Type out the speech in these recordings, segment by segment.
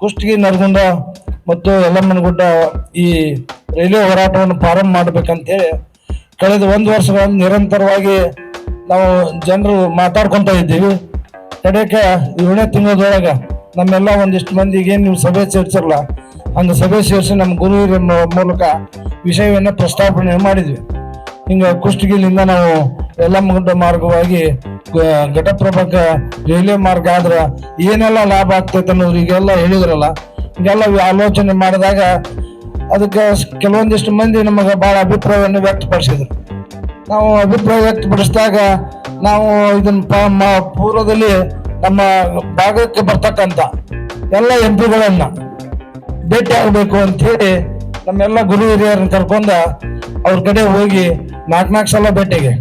ಕುಷ್ಟಗಿ ನರಗುಂದ ಮತ್ತು ಯಲ್ಲಮ್ಮನಗುಡ್ಡ ಈ ರೈಲ್ವೆ ಹೋರಾಟವನ್ನು ಪ್ರಾರಂಭ ಮಾಡ್ಬೇಕಂತೇಳಿ ಕಳೆದ ಒಂದು ವರ್ಷಗಳಲ್ಲಿ ನಿರಂತರವಾಗಿ ನಾವು ಜನರು ಮಾತಾಡ್ಕೊತಾ ಇದ್ದೀವಿ. ಕಡೆಗೆ ಏಳನೇ ತಿಂಗಳದೊಳಗೆ ನಮ್ಮೆಲ್ಲ ಒಂದಿಷ್ಟು ಮಂದಿಗೆ ನೀವು ಸಭೆ ಸೇರಿಸಿರಲ್ಲ, ಹಂಗೆ ಸಭೆ ಸೇರಿಸಿ ನಮ್ಮ ಗುರು ಮೂಲಕ ವಿಷಯವನ್ನು ಪ್ರಸ್ತಾಪನೆ ಮಾಡಿದ್ವಿ. ಹಿಂಗೆ ಕುಷ್ಟಗಿಲಿಂದ ನಾವು ಯಲ್ಲಮ್ಮಗುಡ್ಡ ಮಾರ್ಗವಾಗಿ ಗ- ಘಟಪ್ರಭಾಕ ರೈಲ್ವೆ ಮಾರ್ಗ ಆದ್ರೆ ಏನೆಲ್ಲ ಲಾಭ ಆಗ್ತೈತೆ ಅನ್ನೋದು ಈಗೆಲ್ಲ ಹೇಳಿದ್ರಲ್ಲ, ಈಗೆಲ್ಲ ಆಲೋಚನೆ ಮಾಡಿದಾಗ ಅದಕ್ಕೆ ಕೆಲವೊಂದಿಷ್ಟು ಮಂದಿ ನಮಗೆ ಭಾಳ ಅಭಿಪ್ರಾಯವನ್ನು ವ್ಯಕ್ತಪಡಿಸಿದ್ರು. ನಾವು ಅಭಿಪ್ರಾಯ ವ್ಯಕ್ತಪಡಿಸಿದಾಗ ನಾವು ಇದನ್ನ ಪೂರ್ವದಲ್ಲಿ ನಮ್ಮ ಭಾಗಕ್ಕೆ ಬರ್ತಕ್ಕಂಥ ಎಲ್ಲ ಎಂ ಪಿಗಳನ್ನ ಭೇಟಿ ಆಗಬೇಕು ಅಂತೇಳಿ ನಮ್ಮೆಲ್ಲ ಗುರು ಹಿರಿಯರನ್ನ ಕರ್ಕೊಂಡು ಅವ್ರ ಕಡೆ ಹೋಗಿ ನಾಲ್ಕು ನಾಲ್ಕು ಸಲ ಭೇಟಿಗೆ.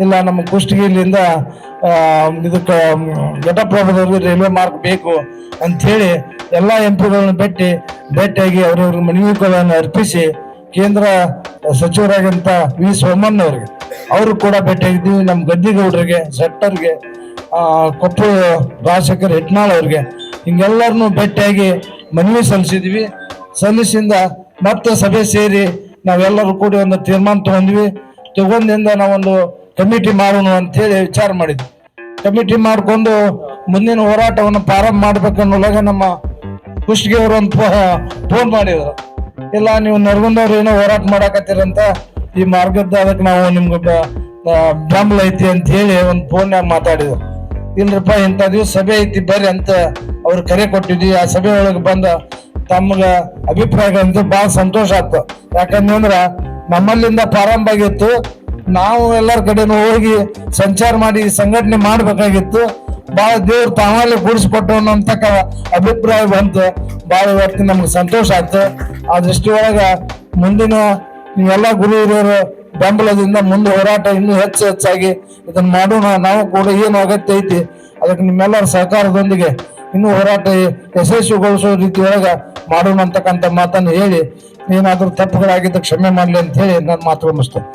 ಇಲ್ಲ ನಮ್ಮ ಕುಷ್ಟಗಿಲಿಂದ ಆ, ಇದಕ್ಕೆ ಘಟಪ್ರಭದವ್ರಿಗೆ ರೈಲ್ವೆ ಮಾರ್ಗ ಬೇಕು ಅಂಥೇಳಿ ಎಲ್ಲ ಎಂ ಪಿಗಳನ್ನು ಭೇಟಿ ಭೇಟಿಯಾಗಿ ಅವ್ರವ್ರ ಮನವಿಗಳನ್ನು ಅರ್ಪಿಸಿ ಕೇಂದ್ರ ಸಚಿವರಾಗಿಂತ ವಿ ಸೋಮಣ್ಣ ಅವರಿಗೆ ಅವರು ಕೂಡ ಭೇಟಿಯಾಗಿದ್ದೀವಿ. ನಮ್ಮ ಗದ್ದಿಗೌಡರಿಗೆ ಸೆಟ್ಟರ್ಗೆ ಕೊಪ್ಪಳ ರಾಜಶೇಖರ್ ಹೆಟ್ನಾಳ್ ಅವ್ರಿಗೆ ಹಿಂಗೆಲ್ಲರನ್ನು ಭೇಟಿಯಾಗಿ ಮನವಿ ಸಲ್ಲಿಸಿದ್ವಿ ಸಲ್ಲಿಸಿಂದ ಮತ್ತೆ ಸಭೆ ಸೇರಿ ನಾವೆಲ್ಲರೂ ಕೂಡಿ ಒಂದು ತೀರ್ಮಾನ ತಗೊಂಡ್ವಿ. ತಗೊಂಡಿಂದ ನಾವೊಂದು ಕಮಿಟಿ ಮಾಡೋಣ ಅಂತೇಳಿ ವಿಚಾರ ಮಾಡಿದ್ವಿ. ಕಮಿಟಿ ಮಾಡಿಕೊಂಡು ಮುಂದಿನ ಹೋರಾಟವನ್ನು ಪ್ರಾರಂಭ ಮಾಡ್ಬೇಕನ್ನೋಲಾಗ ನಮ್ಮ ಕುಷ್ಟಗಿ ಅವರು ಒಂದು ಫೋನ್ ಮಾಡಿದ್ರು. ಇಲ್ಲ, ನೀವು ನರಗುಂದವ್ರು ಏನೋ ಹೋರಾಟ ಮಾಡಾಕತ್ತೀರಂತ ಈ ಮಾರ್ಗದ ಅದಕ್ಕೆ ನಾವು ನಿಮ್ಗೆ ಬೆಂಬಲ ಐತಿ ಅಂತ ಹೇಳಿ ಒಂದು ಫೋನ್ಯಾಗ ಮಾತಾಡಿದ್ರು. ಇಲ್ರಪ್ಪ, ಇಂಥ ದಿವಸ ಸಭೆ ಐತಿ, ಬರ್ರಿ ಅಂತ ಅವ್ರು ಕರೆ ಕೊಟ್ಟಿದ್ವಿ. ಆ ಸಭೆ ಒಳಗೆ ಬಂದ ತಮ್ಗೆ ಅಭಿಪ್ರಾಯಗಳಂತೂ ಭಾಳ ಸಂತೋಷ ಆಯ್ತು ಯಾಕಂದ್ರೆ ನಮ್ಮಲ್ಲಿಂದ ಪ್ರಾರಂಭ ಆಗಿತ್ತು. ನಾವು ಎಲ್ಲರ ಕಡೆನೂ ಹೋಗಿ ಸಂಚಾರ ಮಾಡಿ ಸಂಘಟನೆ ಮಾಡ್ಬೇಕಾಗಿತ್ತು. ಭಾಳ ದೇವ್ರು ತಾವಲ್ಲೇ ಕೂಡಿಸ್ಕೊಟ್ಟು ಅನ್ನೋಂಥ ಅಭಿಪ್ರಾಯ ಬಂತು. ಭಾಳ ಇವತ್ತು ನಮ್ಗೆ ಸಂತೋಷ ಆಯ್ತು. ಆ ದೃಷ್ಟಿ ಒಳಗ ಮುಂದಿನ ನೀವೆಲ್ಲ ಗುರು ಹಿರಿಯರು ಬೆಂಬಲದಿಂದ ಮುಂದೆ ಹೋರಾಟ ಇನ್ನೂ ಹೆಚ್ಚು ಹೆಚ್ಚಾಗಿ ಇದನ್ನ ಮಾಡೋಣ. ನಾವು ಕೂಡ ಏನು ಅಗತ್ಯ ಐತಿ, ಅದಕ್ಕೆ ನಿಮ್ಮೆಲ್ಲರ ಸಹಕಾರದೊಂದಿಗೆ ಇನ್ನೂ ಹೋರಾಟ ಯಶಸ್ವಿಗೊಳಿಸೋ ಒಳಗ ಮಾಡೋಣ ಅಂತಕ್ಕಂಥ ಮಾತನ್ನು ಹೇಳಿ, ಏನಾದರೂ ತಪ್ಪುಗಳಾಗಿದ್ದ ಕ್ಷಮೆ ಮಾಡಲಿ ಅಂತ ಹೇಳಿ ನಾನು ಮಾತು ಮುಗಿಸ್ತೇನೆ.